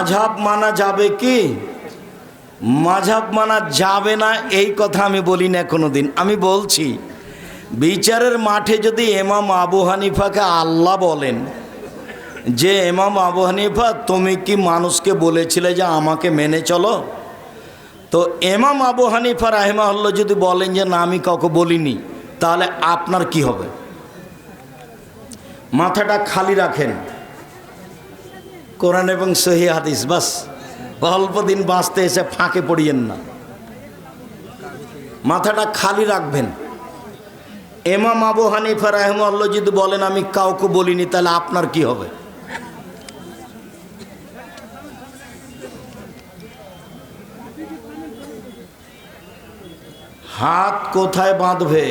মাঝাব মানা যাবে কি? মাঝাব মানা যাবে না, এই কথা আমি বলি না কোনো দিন আমি বলছি, বিচারের মাঠে যদি এমাম আবু হানিফাকে আল্লাহ বলেন, যে এমাম আবু হানিফা, তুমি কি মানুষকে বলেছিলে যে আমাকে মেনে চলো? তো এমাম আবু হানিফা রাহেমাহুল্লাহ যদি বলেন যে না, আমি কাউকে বলিনি, তাহলে আপনার কি হবে? মাথাটা খালি রাখেন। কোরআন এবং সহি হাদিস, বাস। অল্প দিন বাঁচতে এসে ফাঁকে পড়িয়েন না। মাথাটা খালি রাখবেন। এমাম আবু হানিফা রাহমাল্লাহ যদি বলেন, আমি কাউকে বলিনি, তাহলে আপনার কি হবে? হাত কোথায় বাঁধবে?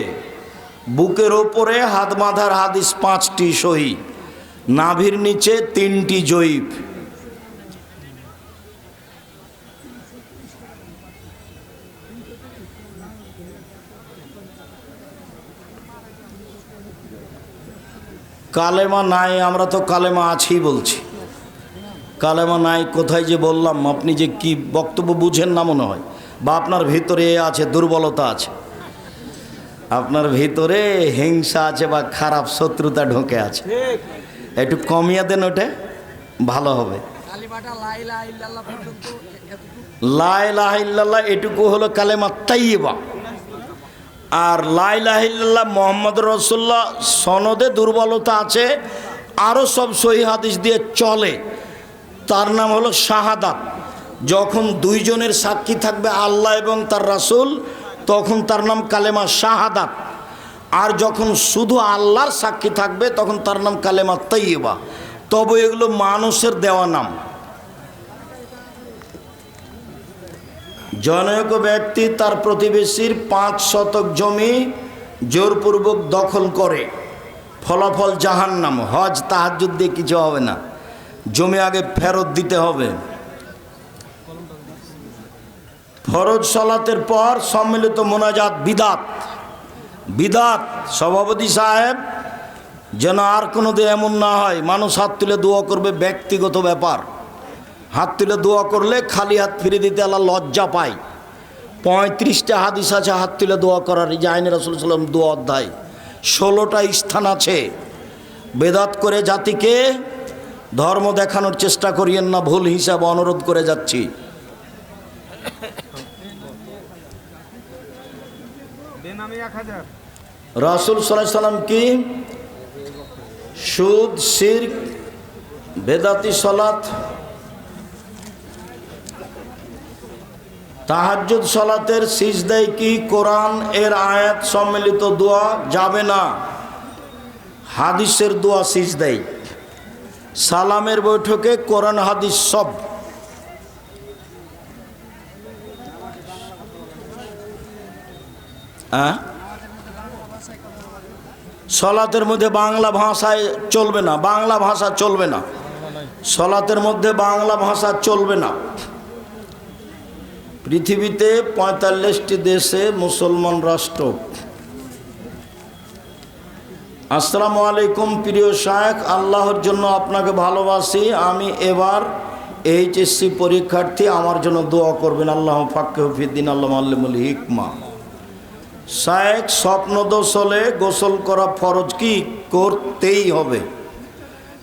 বুকের ওপরে হাত বাঁধার হাদিস পাঁচটি সহি। নাভির নিচে তিনটি জৈব। কালেমা নাই, আমরা তো কালেমা আছি বলছি। কালেমা নাই, কোথায় যে বললাম, আপনি যে কি বক্তব্য বুঝেন না মনে হয়। বা আপনার ভিতরে এ আছে, দুর্বলতা আছে। আপনার ভিতরে হিংসা আছে বা খারাপ শত্রুতা ঢোকে আছে। একটু কমিয়ে দেন ওটা ভালো হবে। লাইলাহিল্লাহ এটুকু হলো কালেমা তাইবা আর লাইলাহিল্লাহ মোহাম্মদ রসুল্লাহ সনদে দুর্বলতা আছে আরও সব সহি হাদিস দিয়ে চলে। তার নাম হলো শাহাদাত। যখন দুইজনের সাক্ষী থাকবে আল্লাহ এবং তার রাসূল তখন তার নাম কালেমা শাহাদাত। আর যখন শুধু আল্লাহর সাক্ষী থাকবে, তখন তার নাম কালেমা তৈবা তবে এগুলো মানুষের দেওয়া নাম। জনৈক ব্যক্তি তার প্রতিবেশীর পাঁচ শতক জমি জোরপূর্বক দখল করে। ফলাফল জাহান্নাম। হজ তাহাজুদ দিয়ে কিছু হবে না। জমি আগে ফেরত দিতে হবে। ফরজ সলাতের পর সম্মিলিত মোনাজাত, বিদাত। বিদাত সভাপতি সাহেব, যেন আর কোনো দিন এমন না হয়, মানুষ হাত তুলে দোয়া করবে, ব্যক্তিগত ব্যাপার। হাত তুলে দোয়া করলে খালি হাত ফিরে দিতে আল্লাহ লজ্জা পায়। পঁয়ত্রিশটা হাদিস আছে, হাত তুলে দোয়া করার, এই যে আইন রসুল সাল্লাম দোয়া অধ্যায়। ষোলোটা স্থান আছে। বেদাত করে জাতিকে ধর্ম দেখানোর চেষ্টা করিয়েন না, ভুল হিসাব অনুরোধ করে যাচ্ছি। দেন আমি এক হাজার। রাসুল সাল্লাম কি? সুদ শির বেদাতি সলাত, তাহাজ্জুদ সলাতের সিজদাই কি কোরআন এর আয়াত সম্মিলিত দোয়া যাবে না? হাদিসের দোয়া সিজদাই সালামের বৈঠকে কোরআন হাদিস সব। হ্যাঁ সলাতের মধ্যে বাংলা ভাষায় চলবে না, বাংলা ভাষা চলবে না। সলাতের মধ্যে বাংলা ভাষা চলবে না। পৃথিবীতে পঁয়তাল্লিশটি দেশে মুসলমান রাষ্ট্র। আসসালামু আলাইকুম, প্রিয় শায়েখ, আল্লাহর জন্য আপনাকে ভালোবাসি। আমি এবার এইচএসসি পরীক্ষার্থী, আমার জন্য দোয়া করবেন। আল্লাহ ফাক্কে হফিদ্দিন আল্লাহ আল্লামুল হিকমা। শায়েক স্বপ্নদোষ হলে গোসল করা ফরজ কি? করতেই হবে।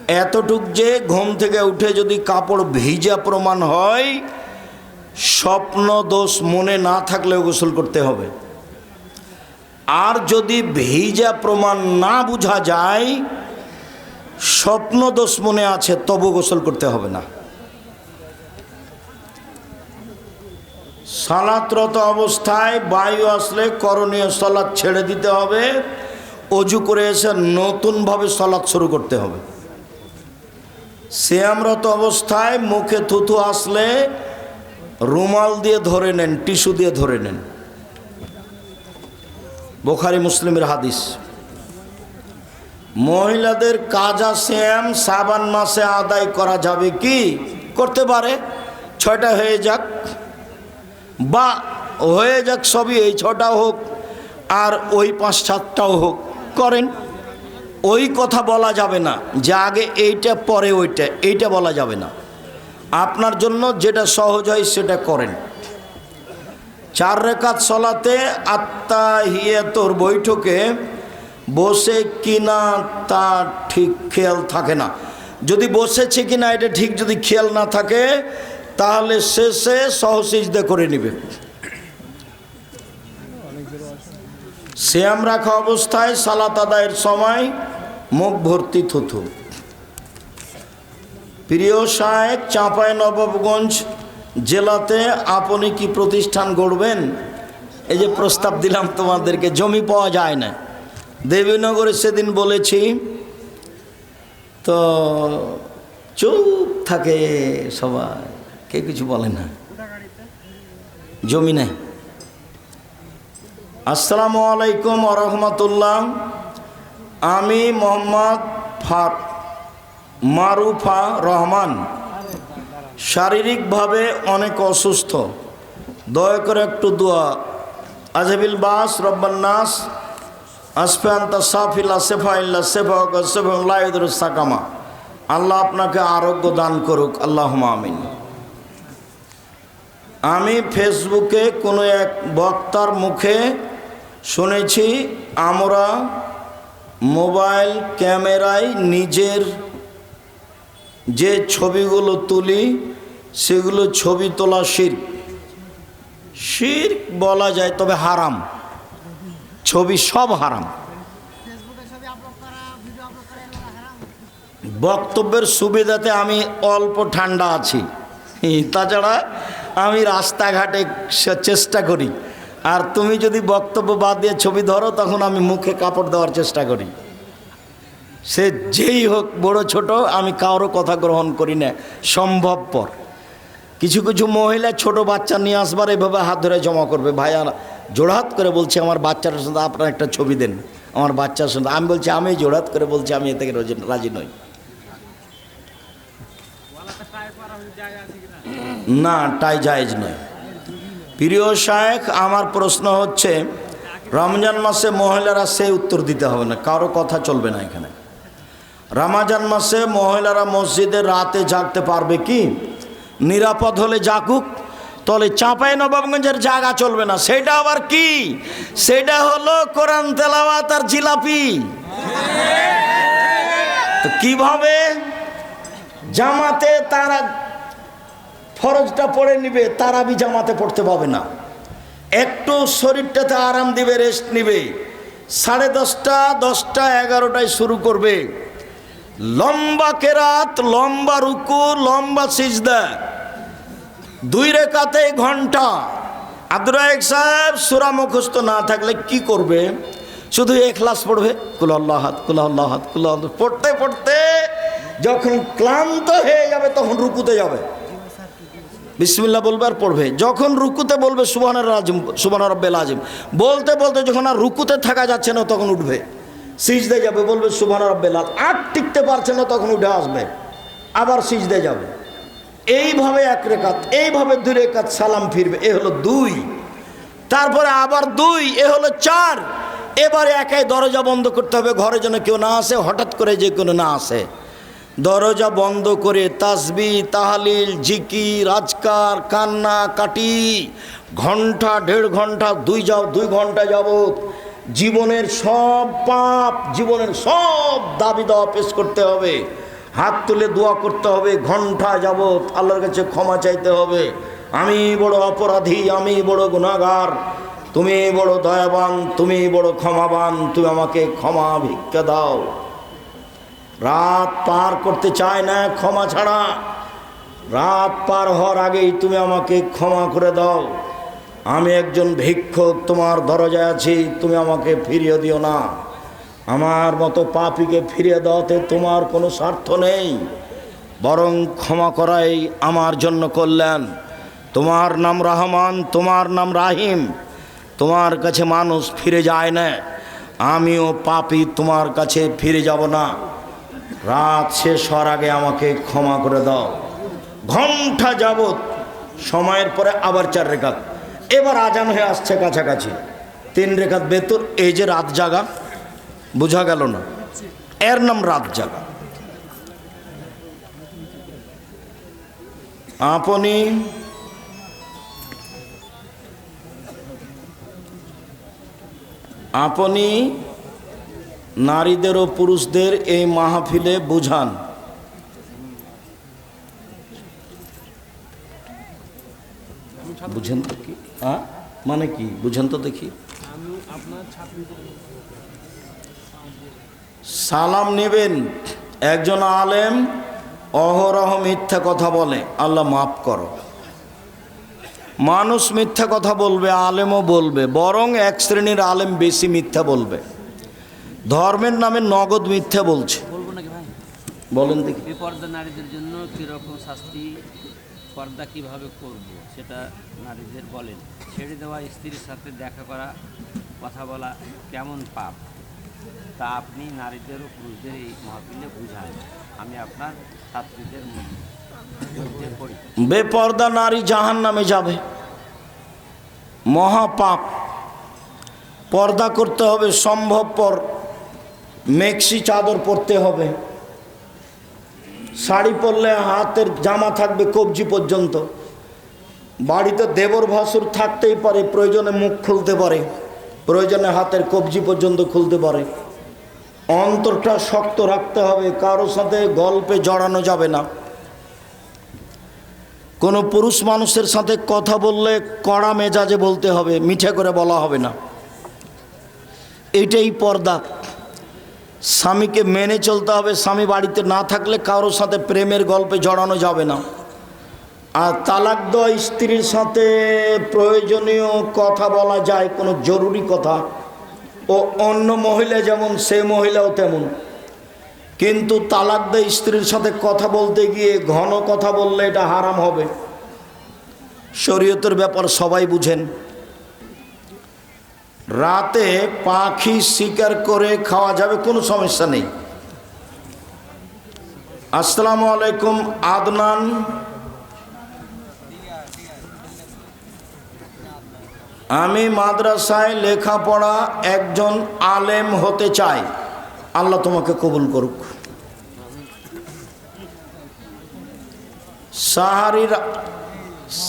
এতটুক যে ঘুম থেকে উঠে যদি কাপড় ভিজা প্রমাণ হয়, স্বপ্ন দোষ মনে না থাকলেও গোসল করতে হবে। আর যদি ভিজা প্রমাণ না বোঝা যায়, স্বপ্ন দোষ মনে আছে, তবু গোসল করতে হবে না। সালাতরত অবস্থায় বায়ু আসলে করণীয় সলাৎ ছেড়ে দিতে হবে। অজু করে এসে নতুনভাবে সলাৎ শুরু করতে হবে। শ্যামরত অবস্থায় মুখে থুথু আসলে রুমাল দিয়ে ধরে নেন, টিস্যু দিয়ে ধরে নেন। বোখারি মুসলিমের হাদিস। মহিলাদের কাজা শ্যাম সাবান মাসে আদায় করা যাবে কি? করতে পারে। ছয়টা হয়ে যাক বা হয়ে যাক সবই, এই ছটা হোক, আর ওই পাঁচ সাতটাও হোক। করেন, ওই কথা বলা যাবে না, যে আগে এইটা, পরে ওইটা, এইটা বলা যাবে না। আপনার জন্য যেটা সহজ হয় সেটা করেন। চার রেখাত সলাতে আত্মা হিয়ে তোর বৈঠকে বসে কিনা তা ঠিক খেয়াল থাকে না। যদি বসেছে কিনা, এটা ঠিক যদি খেয়াল না থাকে তাহলে শেষে সহসিজদে করে নিবে। শ্যাম রাখা অবস্থায় সালাত আদায়ের সময় মুখ ভর্তি থুথু। প্রিয় সাহেব চাঁপাই নবাবগঞ্জ জেলাতে আপনি কি প্রতিষ্ঠান গড়বেন? এই যে প্রস্তাব দিলাম তোমাদেরকে, জমি পাওয়া যায় না। দেবীনগরে সেদিন বলেছি, তো চুপ থাকে সবাই। কে কিছু বলে না। জমি নেই। আসসালামু আলাইকুম রহমতুল্লাহ। আমি মোহাম্মদ ফার, মারুফা রহমান। শারীরিকভাবে অনেক অসুস্থ। দয়া করে একটু দোয়া। আজহাবিল বাস রব্বান্নাস আসফান্তা সাফিল্লা সেফা ইল্লা সেফা সেফাইদুর সাকামা। আল্লাহ আপনাকে আরোগ্য দান করুক। আল্লাহ আমিন। আমি ফেসবুকে কোনো এক বক্তার মুখে শুনেছি, আমরা মোবাইল ক্যামেরায় নিজের যে ছবিগুলো তুলি, সেগুলো ছবি তোলা শির। শির বলা যায়, তবে হারাম। ছবি সব হারাম। বক্তব্যের সুবিধাতে আমি অল্প ঠান্ডা আছি। তাছাড়া আমি রাস্তাঘাটে চেষ্টা করি। আর তুমি যদি বক্তব্য বাদ দিয়ে ছবি ধরো, তখন আমি মুখে কাপড় দেওয়ার চেষ্টা করি। সে যেই হোক, বড় ছোট, আমি কারও কথা গ্রহণ করি না। সম্ভবপর। কিছু কিছু মহিলা ছোট বাচ্চা নিয়ে আসবার এভাবে হাত ধরে জমা করবে। ভাইয়া জোড়হাত করে বলছে, আমার বাচ্চাটার সাথে আপনার একটা ছবি দেন। আমার বাচ্চার সঙ্গে আমি বলছি, আমি জোড়হাত করে বলছি, আমি এ থেকে রাজি নই। না টাই জায়েজ নয়। প্রিয় শায়েখ, আমার প্রশ্ন হচ্ছে, রমজান মাসে মহিলারা সে উত্তর দিতে হবে না, কারও কথা চলবে না এখানে। রামাজান মাসে মহিলারা মসজিদে রাতে জাগতে পারবে কি? নিরাপদ হলে জাগুক, তলে চাঁপাই নবাবগঞ্জের জায়গা চলবে না, সেটা আবার কি? সেটা হলো কোরআন, তেলাওয়াত আর জিলাপি। তো কীভাবে জামাতে তারা ফরজটা পড়ে নিবে তারাবি জামাতে পড়তে পাবে না। একটু শরীরটাতে আরাম দিবে রেস্ট নিবে। সাড়ে দশটা দশটা, এগারোটায় শুরু করবে। লম্বা কেরাত, লম্বা রুকু, লম্বা সিজদা। দুই রেখাতে ঘণ্টা। আব্দুর সাহেব সুরা মুখস্থ না থাকলে কি করবে? শুধু এখলাস পড়বে কুল্লাহ হাত কুল্লাহ হাত কুল্লাহ পড়তে পড়তে যখন ক্লান্ত হয়ে যাবে, তখন রুকুতে যাবে। বিসমিল্লা বলবে আর পড়বে। যখন রুকুতে বলবে সুবানার রাজিম সুবানার রব্বেল আজিম বলতে বলতে যখন আর রুকুতে থাকা যাচ্ছে না, তখন উঠবে। সিজদে যাবে, বলবে সুবানার রব্বেল আজ আর টিকতে পারছে না, তখন উঠে আসবে। আবার সিজদে যাবে। এইভাবে এক রেখাত, এইভাবে দুই রেখাত সালাম ফিরবে। এ হলো দুই। তারপরে আবার দুই, এ হলো চার। এবারে একাই দরজা বন্ধ করতে হবে, ঘরে যেন কেউ না আসে, হঠাৎ করে যে কোনো না আসে। দরজা বন্ধ করে তাসবি, তাহালিল জিকি রাজকার কান্না, কাটি, ঘণ্টা, দেড় ঘণ্টা, দুই যাও, দুই ঘণ্টা যাবত জীবনের সব পাপ, জীবনের সব দাবি দাওয়া পেশ করতে হবে। হাত তুলে দোয়া করতে হবে, ঘণ্টা যাবত আল্লাহর কাছে ক্ষমা চাইতে হবে। আমি বড় অপরাধী, আমি বড় গুণাগার তুমি বড় দয়াবান, তুমি বড় ক্ষমাবান, তুমি আমাকে ক্ষমা ভিক্ষা দাও। রাত পার করতে চায় না, ক্ষমা ছাড়া। রাত পার হওয়ার আগেই তুমি আমাকে ক্ষমা করে দাও। আমি একজন ভিক্ষুক, তোমার দরজায় আছি, তুমি আমাকে ফিরিয়ে দিও না। আমার মতো পাপিকে ফিরিয়ে দেওয়াতে তোমার কোনো স্বার্থ নেই। বরং ক্ষমা করাই আমার জন্য কল্যাণ। তোমার নাম রহমান, তোমার নাম রাহিম। তোমার কাছে মানুষ ফিরে যায় না। আমিও পাপি, তোমার কাছে ফিরে যাব না। রাত শেষ হওয়ার আগে আমাকে ক্ষমা করে দাও। ঘণ্টা যাবত সময়ের পরে আবার চার রেখাত। এবার আজান হয়ে আসছে কাছাকাছি। তিন রেখাত বেতর, এই যে রাত জাগা, বোঝা গেল না। এর নাম রাত জাগা। আপনি আপনি নারীদের ও পুরুষদের এই মাহফিলে বুঝান। বুঝেন তো কি? মানে কি? বুঝেন তো দেখি। সালাম নেবেন। একজন আলেম অহরহ মিথ্যা কথা বলে। আল্লাহ মাফ করো। মানুষ মিথ্যা কথা বলবে, আলেমও বলবে। বরং এক শ্রেণির আলেম বেশি মিথ্যা বলবে। ধর্মের নামে নগদ মিথ্যা বলছে। বলব নাকি ভাই? বলেন দেখি। বেপর্দা নারীদের জন্য কীরকম শাস্তি পর্দা কীভাবে করব সেটা নারীদের বলেন। ছেড়ে দেওয়া স্ত্রীর সাথে দেখা করা কথা বলা কেমন পাপ? তা আপনি নারীদের ও পুরুষদের এই মহাপিলে বুঝান। আমি আপনার ছাত্রীদের মধ্যে পড়ি। বেপর্দা নারী জাহান নামে যাবে। মহাপাপ। পর্দা করতে হবে সম্ভবপর মেক্সি চাদর পরতে হবে। শাড়ি পরলে হাতের জামা থাকবে কবজি পর্যন্ত। বাড়িতে দেবর ভাসুর থাকতেই পারে, প্রয়োজনে মুখ খুলতে পারে, প্রয়োজনে হাতের কবজি পর্যন্ত খুলতে পারে। অন্তরটা শক্ত রাখতে হবে, কারোর সাথে গল্পে জড়ানো যাবে না। কোনো পুরুষ মানুষের সাথে কথা বললে কড়া মেজাজে বলতে হবে, মিঠে করে বলা হবে না। এটাই পর্দা। স্বামীকে মেনে চলতে হবে, স্বামী বাড়িতে না থাকলে কারোর সাথে প্রেমের গল্পে জড়ানো যাবে না। আর তালাক দেওয়া স্ত্রীর সাথে প্রয়োজনীয় কথা বলা যায়, কোনো জরুরি কথা। ও অন্য মহিলা যেমন, সে মহিলাও তেমন। কিন্তু তালাক দেয় স্ত্রীর সাথে কথা বলতে গিয়ে ঘন কথা বললে এটা হারাম হবে। শরীয়তের ব্যাপার সবাই বুঝেন। রাতে পাখি শিকার করে খাওয়া যাবে, কোনো সমস্যা নেই। আসসালামু আলাইকুম, আদনান। আমি মাদ্রাসায় লেখাপড়া একজন আলেম হতে চাই। আল্লাহ তোমাকে কবুল করুক। সাহারি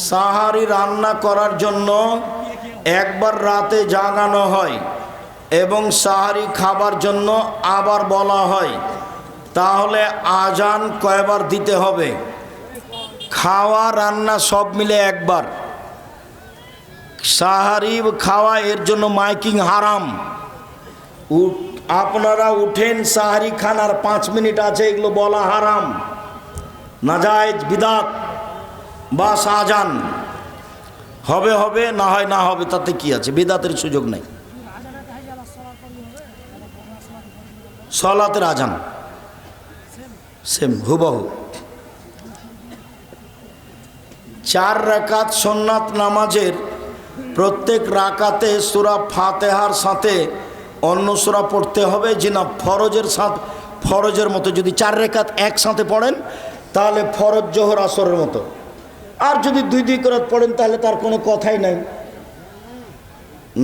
সাহারি রান্না করার জন্য একবার রাতে জাগানো হয় এবং সাহারি খাবার জন্য আবার বলা হয়। তাহলে আজান কয়বার দিতে হবে? খাওয়া, রান্না সব মিলে একবার। সাহারি খাওয়া এর জন্য মাইকিং হারাম। আপনারা উঠেন, সাহারি খান আর পাঁচ মিনিট আছে, এগুলো বলা হারাম। নাজায়েজ, বিদাত বা শাহজান হবে হবে, না হয়, না হবে, তাতে কি আছে? বেদাতের সুযোগ নেই। সলাতের আজান। সেম হুবহু। চার রাকাত সোননাথ নামাজের প্রত্যেক রাকাতে সুরা ফাতেহার সাথে অন্য সুরা পড়তে হবে যে না ফরজের সাথে, ফরজের মতো। যদি চার রেখাত একসাথে পড়েন, তাহলে ফরজ জোহর আসরের মতো। আর যদি দুই দুই করে পড়েন, তাহলে তার কোনো কথাই নাই।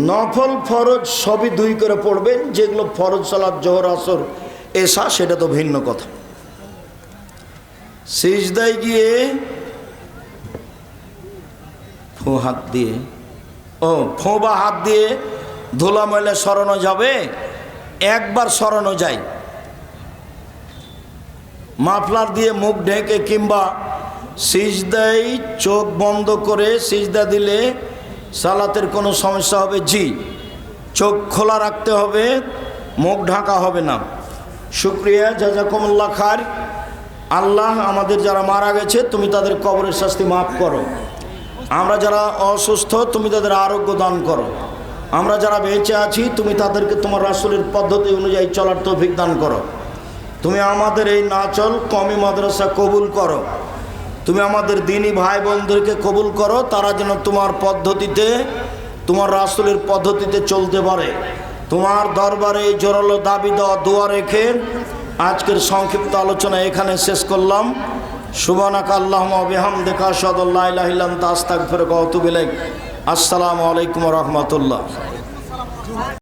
নফল ফরজ সবই দুই করে পড়বেন, যেগুলো ফরজ সালাদ জোহর, আসর এসা সেটা তো ভিন্ন কথা। সিজদায় গিয়ে ফো হাত দিয়ে, ও, ফো বা হাত দিয়ে ধুলা ময়লা সরানো যাবে? একবার সরানো যায়। মাফলার দিয়ে মুখ ঢেকে কিংবা সিজদাই চোখ বন্ধ করে সিজদা দিলে সালাতের কোনো সমস্যা হবে? জি। চোখ খোলা রাখতে হবে, মুখ ঢাকা হবে না। শুক্রিয়া, জাজাকুমুল্লাহ খার আল্লাহ আমাদের যারা মারা গেছে, তুমি তাদের কবরের শাস্তি মাফ করো। আমরা যারা অসুস্থ, তুমি তাদের আরোগ্য দান করো। আমরা যারা বেঁচে আছি, তুমি তাদেরকে তোমার রাসুলের পদ্ধতি অনুযায়ী চলার তৌফিক দান করো। তুমি আমাদের এই নাচল কমি মাদ্রাসা কবুল করো। তুমি আমাদের দিনী ভাই বোনদেরকে কবুল করো, তারা যেন তোমার পদ্ধতিতে, তোমার রাসুলের পদ্ধতিতে চলতে পারে। তোমার দরবারে জোরালো দাবি দেওয়া দোয়া রেখে আজকের সংক্ষিপ্ত আলোচনা এখানে শেষ করলাম। সুবানাক আল্লাহ বেহাম দেখা সদল্লাহ তাস্তাক ফেরক অতুবিলেক আসসালামু আলাইকুম রহমতুল্লাহ।